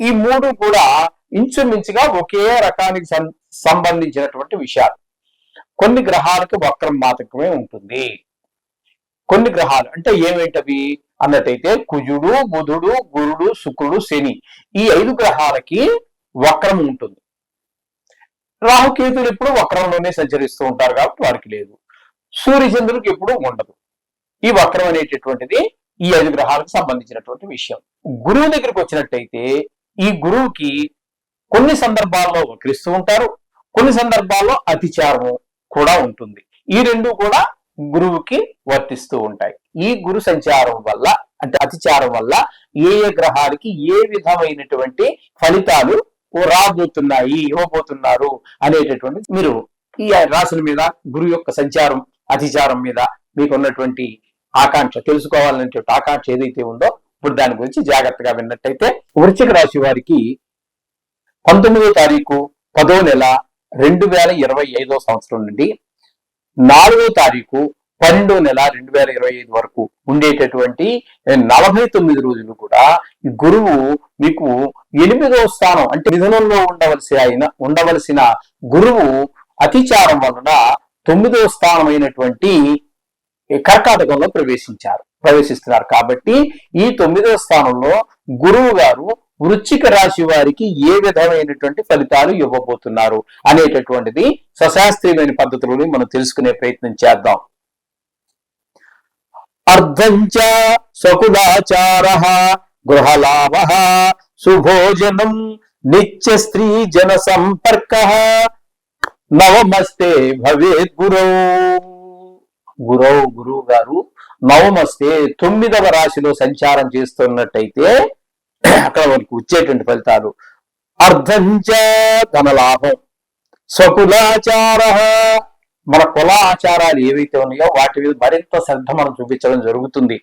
ఈ మూడు కూడా ఇంచుమించుగా ఒకే రకానికి సం- సంబంధించినటువంటి విషయాలు. కొన్ని గ్రహాలకు వక్రం మాత్రమే ఉంటుంది. కొన్ని గ్రహాలు అంటే ఏమేంటవి? అన్నట్టయితే కుజుడు బుధుడు గురుడు శుక్రుడు శని ఈ ఐదు గ్రహాలకి వక్రం ఉంటుంది. రాహుకేతులు ఎప్పుడు వక్రంలోనే సంచరిస్తూ ఉంటారు కాబట్టి వారికి లేదు. సూర్యచంద్రుడికి ఎప్పుడు ఉండదు. ఈ వక్రం అనేటటువంటిది ఈ ఐదు గ్రహాలకు సంబంధించినటువంటి విషయం. గురువు దగ్గరికి వచ్చినట్టయితే ఈ గురువుకి కొన్ని సందర్భాల్లో వక్రిస్తూ ఉంటారు కొన్ని సందర్భాల్లో అతిచారము కూడా ఉంటుంది. ఈ రెండు కూడా గురువుకి వర్తిస్తూ ఉంటాయి. ఈ గురు సంచారం వల్ల అంటే అతిచారం వల్ల ఏ ఏ గ్రహాలకి ఏ విధమైనటువంటి ఫలితాలు రాబోతున్నాయి ఇవ్వబోతున్నారు అనేటటువంటి మీరు ఈ రాశుల మీద గురు యొక్క సంచారం అతిచారం మీద మీకున్నటువంటి ఆకాంక్ష తెలుసుకోవాలనేటువంటి ఆకాంక్ష ఏదైతే ఉందో ఇప్పుడు దాని గురించి జాగ్రత్తగా విన్నట్టయితే వృశ్చిక రాశి వారికి పంతొమ్మిదో తారీఖు పదో నెల రెండు వేల ఇరవై ఐదో సంవత్సరం నుండి నాలుగో తారీఖు పన్నెండో నెల రెండు వేల ఇరవై ఐదు వరకు ఉండేటటువంటి నలభై తొమ్మిది రోజులు కూడా గురువు మీకు ఎనిమిదో స్థానం అంటే మిథునంలో ఉండవలసి అయిన ఉండవలసిన గురువు అతిచారం వలన తొమ్మిదో స్థానం అయినటువంటి కర్కాటకంలో ప్రవేశించారు. ప్రవేశిస్తున్నారు. కాబట్టి ఈ తొమ్మిదవ స్థానంలో గురువు గారు వృశ్చిక రాశి వారికి ఏ విధమైనటువంటి ఫలితాలు ఇవ్వబోతున్నారు అనేటటువంటిది సశాస్త్రీయమైన పద్ధతులని మనం తెలుసుకునే ప్రయత్నం చేద్దాం. అర్ధంచ సకులాచార గృహలాభ సుభోజనం నిత్య స్త్రీ జన సంపర్క నవమస్తే భవేత్ గురౌ గురవు గురువు గారు నవమస్తే తొమ్మిదవ రాశిలో సంచారం చేస్తున్నట్టయితే అక్కడ మనకు వచ్చేటువంటి ఫలితాలు. అర్ధంచ ధనలాభం. స్వకులాచార మన కుల ఆచారాలు ఏవైతే ఉన్నాయో వాటి మీద మరింత శ్రద్ధ మనం చూపించడం జరుగుతుంది.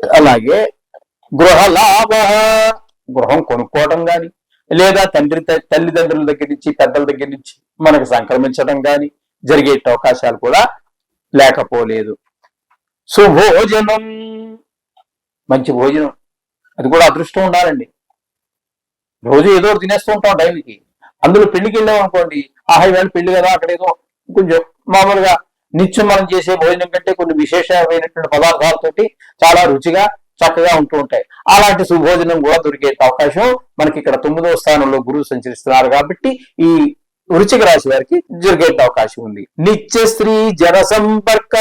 అలాగే గృహ లాభ గృహం కొనుక్కోవడం గాని లేదా తండ్రి తల్లిదండ్రుల దగ్గర నుంచి పెద్దల దగ్గర నుంచి మనకు సంక్రమించడం గాని జరిగే అవకాశాలు కూడా లేకపోలేదు. సుభోజనం మంచి భోజనం. అది కూడా అదృష్టం ఉండాలండి. రోజు ఏదో ఒకటి తినేస్తూ ఉంటాం టైంకి. అందులో పెళ్ళికి వెళ్ళాం అనుకోండి ఆహా ఇవాళ పెళ్ళి కదా అక్కడ ఏదో కొంచెం మామూలుగా నిత్యం మనం చేసే భోజనం కంటే కొన్ని విశేషమైనటువంటి పదార్థాలతోటి చాలా రుచిగా చక్కగా ఉంటూ ఉంటాయి. అలాంటి సుభోజనం కూడా దొరికే అవకాశం మనకి ఇక్కడ తొమ్మిదవ స్థానంలో గురువు సంచరిస్తున్నారు కాబట్టి ఈ వృచ్చిక రాశి వారికి జరిగే అవకాశం ఉంది. నిత్య స్త్రీ జన సంపర్క.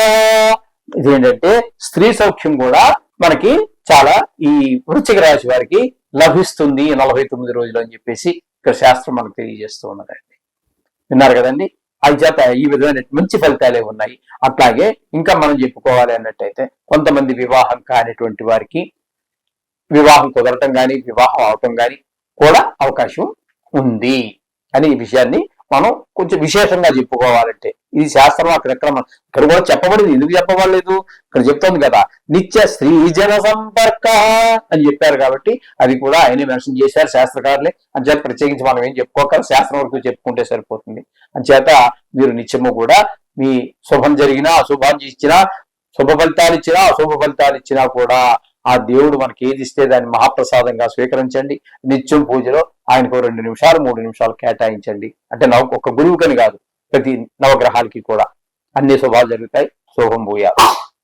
ఇదేంటంటే స్త్రీ సౌఖ్యం కూడా మనకి చాలా ఈ వృచ్చిక రాశి వారికి లభిస్తుంది నలభై తొమ్మిది రోజులు అని చెప్పేసి ఇక్కడ శాస్త్రం మనకు తెలియజేస్తూ ఉన్నదండి. విన్నారు కదండి? అది చేత ఈ విధమైన మంచి ఫలితాలే ఉన్నాయి. అట్లాగే ఇంకా మనం చెప్పుకోవాలి అన్నట్టయితే కొంతమంది వివాహం కానిటువంటి వారికి వివాహం కుదరటం కానీ వివాహం అవటం కానీ కూడా అవకాశం ఉంది అని ఈ విషయాన్ని మనం కొంచెం విశేషంగా చెప్పుకోవాలంటే ఇది శాస్త్రం అక్కడెక్కడ మనం ఇక్కడ కూడా చెప్పబడింది. ఎందుకు చెప్పబడలేదు? ఇక్కడ చెప్తోంది కదా. నిత్య స్త్రీ జన సంపర్క అని చెప్పారు కాబట్టి అది కూడా ఆయనే మెన్షన్ చేశారు శాస్త్రకారులే. అంచేత ప్రత్యేకించి మనం ఏం చెప్పుకోక శాస్త్రం వరకు చెప్పుకుంటే సరిపోతుంది. అంచేత మీరు నిత్యము కూడా మీ శుభం జరిగినా అశుభాన్ని ఇచ్చినా శుభ ఫలితాలు ఇచ్చినా అశుభ ఫలితాలు ఇచ్చినా కూడా ఆ దేవుడు మనకి ఏది ఇస్తే దాన్ని మహాప్రసాదంగా స్వీకరించండి. నిత్యం పూజలో ఆయనకు రెండు నిమిషాలు మూడు నిమిషాలు కేటాయించండి. అంటే నవ ఒక గురువుకని కాదు ప్రతి నవగ్రహాలకి కూడా. అన్ని శుభాలు జరుగుతాయి. శుభం పోయారు